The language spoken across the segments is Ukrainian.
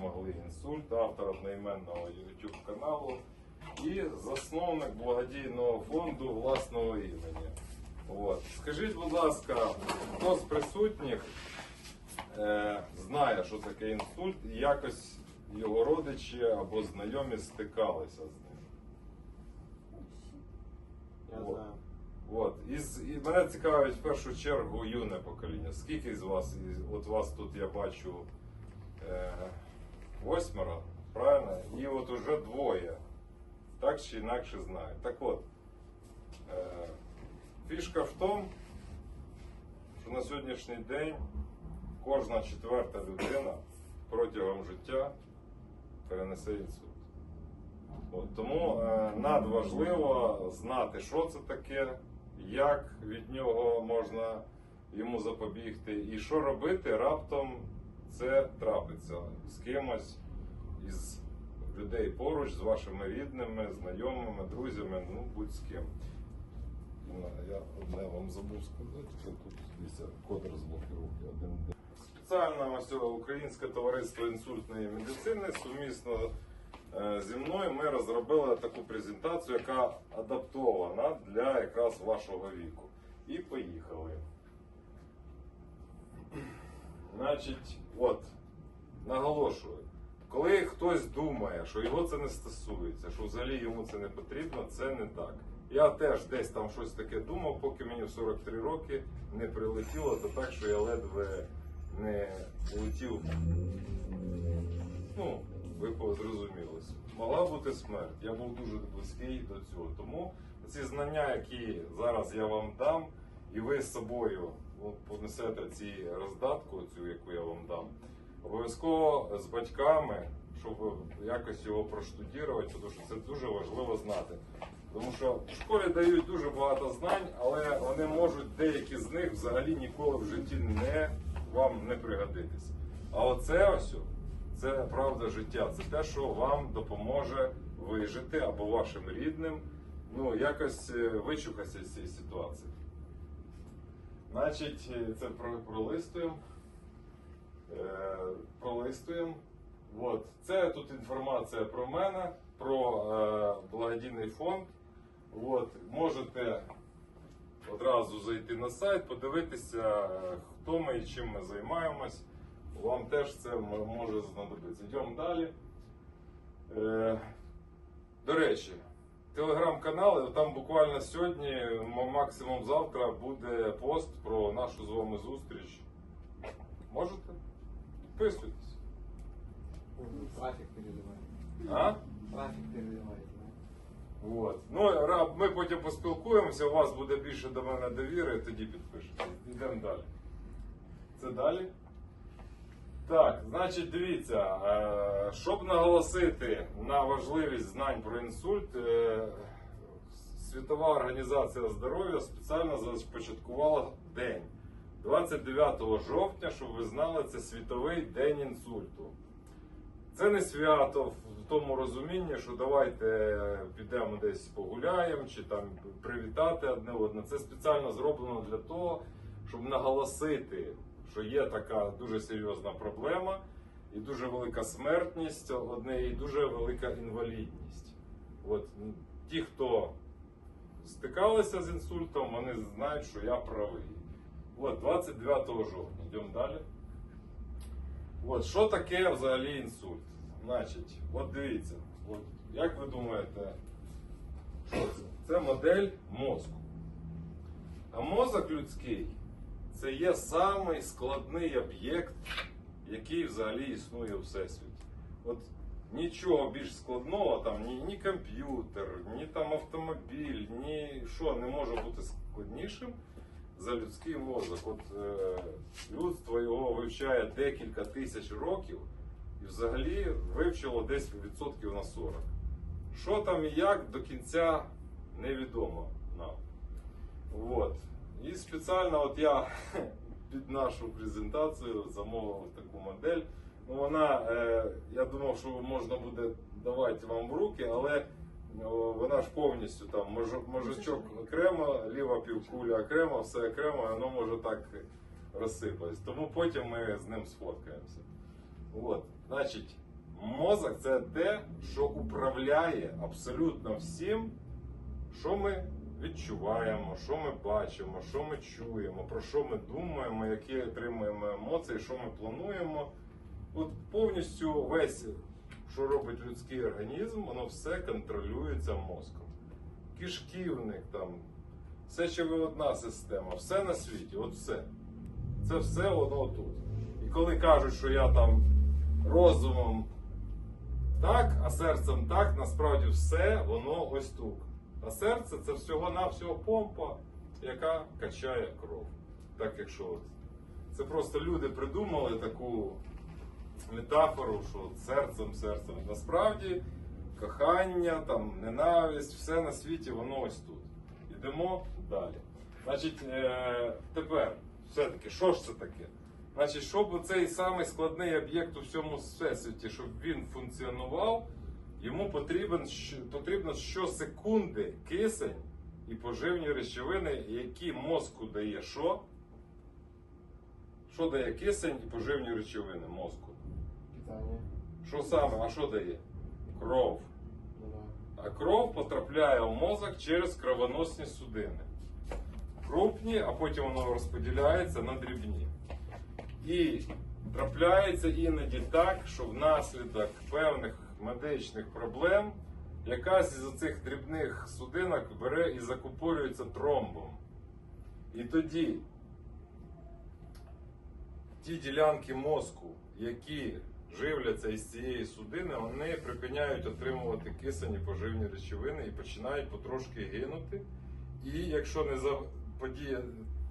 перемогли інсульт, автор одноіменного YouTube каналу і засновник благодійного фонду власного імені. От. Скажіть, будь ласка, хто з присутніх е, знає, що таке інсульт, і якось його родичі або знайомі стикалися з ним? Я Вот. знаю. От. І, з- і мене цікавить в першу чергу юне покоління. Скільки з вас, і от вас тут я бачу е, восьмеро, правильно? І от уже двоє. Так чи інакше знають. Так от, е, фішка в тому, що на сьогоднішній день кожна четверта людина протягом життя перенесе інсульт. От, тому е, надважливо знати, що це таке, як від нього можна йому запобігти, і що робити раптом це трапиться з кимось із людей поруч, з вашими рідними, знайомими, друзями, ну будь з ким. Ну, Я одне вам забув сказати, що тут дивіться, код розблокировки один. Спеціально ось Українське товариство інсультної медицини сумісно Е, Зі мною ми розробили таку презентацію, яка адаптована для якраз вашого віку. І поїхали. Значить, от, наголошую, коли хтось думає, що його це не стосується, що взагалі йому це не потрібно, це не так. Я теж десь там щось таке думав, поки мені в 43 роки не прилетіло, то так, що я ледве не улетів ну, ви зрозуміли. Могла бути смерть. Я був дуже близький до цього. Тому ці знання, які зараз я вам дам, і ви з собою понесете ці роздатку, цю, яку я вам дам, обов'язково з батьками, щоб якось його проштудірувати, тому що це дуже важливо знати. Тому що в школі дають дуже багато знань, але вони можуть деякі з них взагалі ніколи в житті не вам не пригодитися. А оце ось це правда життя. Це те, що вам допоможе вижити або вашим рідним, ну якось е, вичухатися з цієї ситуації. Значить, е, це пролистуємо. Е, пролистуємо. От. Це тут інформація про мене, про е, благодійний фонд. От. Можете одразу зайти на сайт, подивитися, хто ми і чим ми займаємось. Вам теж це може знадобитися. Йдемо далі. До речі, телеграм-канал, там буквально сьогодні, максимум завтра, буде пост про нашу з вами зустріч. Можете? Підписуйтесь. А? Трафик переливает, да. Вот. Ну, ми потім поспілкуємося, у вас буде більше до мене довіри, тоді підпишете. Йдемо далі. Це далі. Так, значить, дивіться, е, щоб наголосити на важливість знань про інсульт, е, Світова організація здоров'я спеціально започаткувала день 29 жовтня, щоб ви знали, це світовий день інсульту. Це не свято в тому розумінні, що давайте підемо десь погуляємо чи там привітати одне одне. Це спеціально зроблено для того, щоб наголосити, що є така дуже серйозна проблема і дуже велика смертність одне, і дуже велика інвалідність. От ті, хто стикалися з інсультом, вони знають, що я правий. От 29 жовтня. Йдемо далі. От, що таке взагалі інсульт? Значить, от дивіться, от, як ви думаєте, що це? Це модель мозку. А мозок людський це є самий складний об'єкт, який взагалі існує у всесвіті. От нічого більш складного, там ні, ні комп'ютер, ні там автомобіль, ні що не може бути складнішим за людський мозок. От е, людство його вивчає декілька тисяч років і взагалі вивчило десь відсотків на 40. Що там і як до кінця невідомо нам. От. І спеціально от я під нашу презентацію замовив таку модель. Ну, вона, е, я думав, що можна буде давати вам в руки, але вона ж повністю там мозочок окремо, ліва півкуля окремо, все окремо, воно може так розсипатись. Тому потім ми з ним сфоткаємося. От, значить, Мозок це те, що управляє абсолютно всім, що ми відчуваємо, що ми бачимо, що ми чуємо, про що ми думаємо, які отримуємо емоції, що ми плануємо. От повністю весь, що робить людський організм, воно все контролюється мозком. Кишківник, там, сечовиводна система, все на світі, от все. Це все воно тут. І коли кажуть, що я там розумом так, а серцем так, насправді все воно ось тут. А серце це всього-навсього помпа, яка качає кров. Так якщо. Це просто люди придумали таку метафору, що серцем, серцем. Насправді кохання, там, ненависть, все на світі, воно ось тут. Йдемо далі. Значить, е, тепер, все-таки, що ж це таке? Значить, щоб цей самий складний об'єкт у всьому всесвіті, щоб він функціонував, йому потрібен, потрібно щосекунди кисень і поживні речовини, які мозку дає що? Що дає кисень і поживні речовини мозку? Питание. Що саме? А що дає? Кров. А кров потрапляє в мозок через кровоносні судини. Крупні, а потім воно розподіляється на дрібні. І трапляється іноді так, що внаслідок певних медичних проблем якась із цих дрібних судинок бере і закупорюється тромбом. І тоді ті ділянки мозку, які живляться із цієї судини, вони припиняють отримувати кисень і поживні речовини і починають потрошки гинути. І якщо не за подія,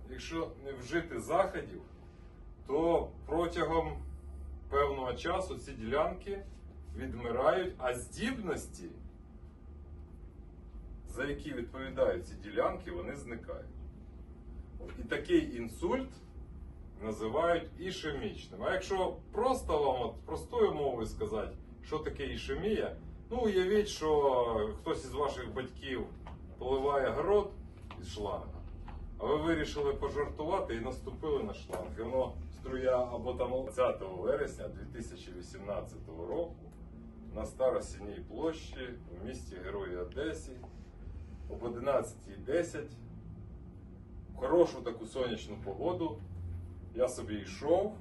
якщо не вжити заходів, то протягом певного часу ці ділянки відмирають, а здібності, за які відповідають ці ділянки, вони зникають. І такий інсульт називають ішемічним. А якщо просто вам от простою мовою сказати, що таке ішемія, ну уявіть, що хтось із ваших батьків поливає город із шланга, а ви вирішили пожартувати і наступили на шланг. І воно струя або там 20 вересня 2018 року на Старосінній площі в місті Герої Одесі об 11.10 в хорошу таку сонячну погоду я собі йшов,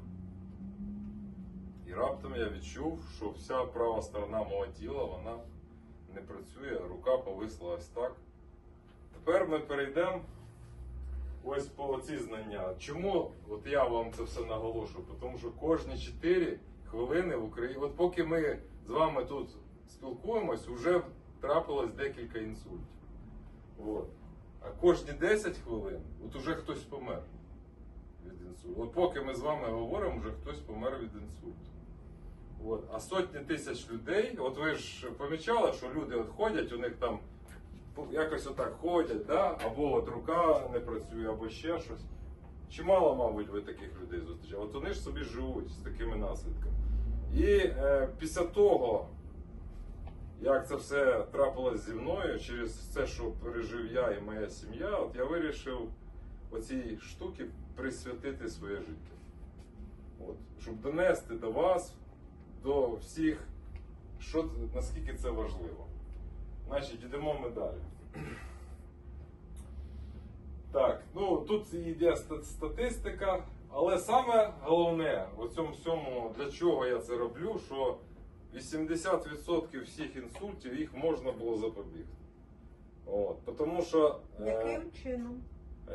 і раптом я відчув, що вся права сторона мого тіла вона не працює, рука повисла ось так. Тепер ми перейдемо ось по ці знання. Чому от я вам це все наголошую? Тому що кожні 4 хвилини в Україні, от поки ми з вами тут спілкуємось, вже трапилось декілька інсультів. От. А кожні 10 хвилин от уже хтось помер від інсульту. От поки ми з вами говоримо, вже хтось помер від інсульту. От. А сотні тисяч людей, от ви ж помічали, що люди от ходять, у них там якось отак ходять, да? або от рука не працює, або ще щось. Чимало, мабуть, ви таких людей зустрічали. От вони ж собі живуть з такими наслідками. І е, після того, як це все трапилось зі мною, через все, що пережив я і моя сім'я, от я вирішив оцій штуці присвятити своє життя. От, щоб донести до вас, до всіх, що, наскільки це важливо. Значить, йдемо ми далі. Так, ну тут йде статистика, але саме головне у цьому всьому, для чого я це роблю, що 80% всіх інсультів їх можна було запобігти. От, тому що е, Яким чином?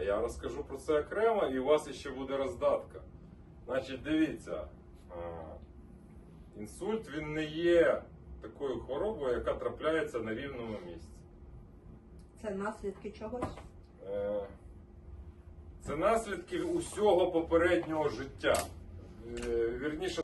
я розкажу про це окремо, і у вас ще буде роздатка. Значить, дивіться, е, інсульт він не є такою хворобою, яка трапляється на рівному місці. Це наслідки чогось? Е, Це наслідки усього попереднього життя. Е, Вірніше,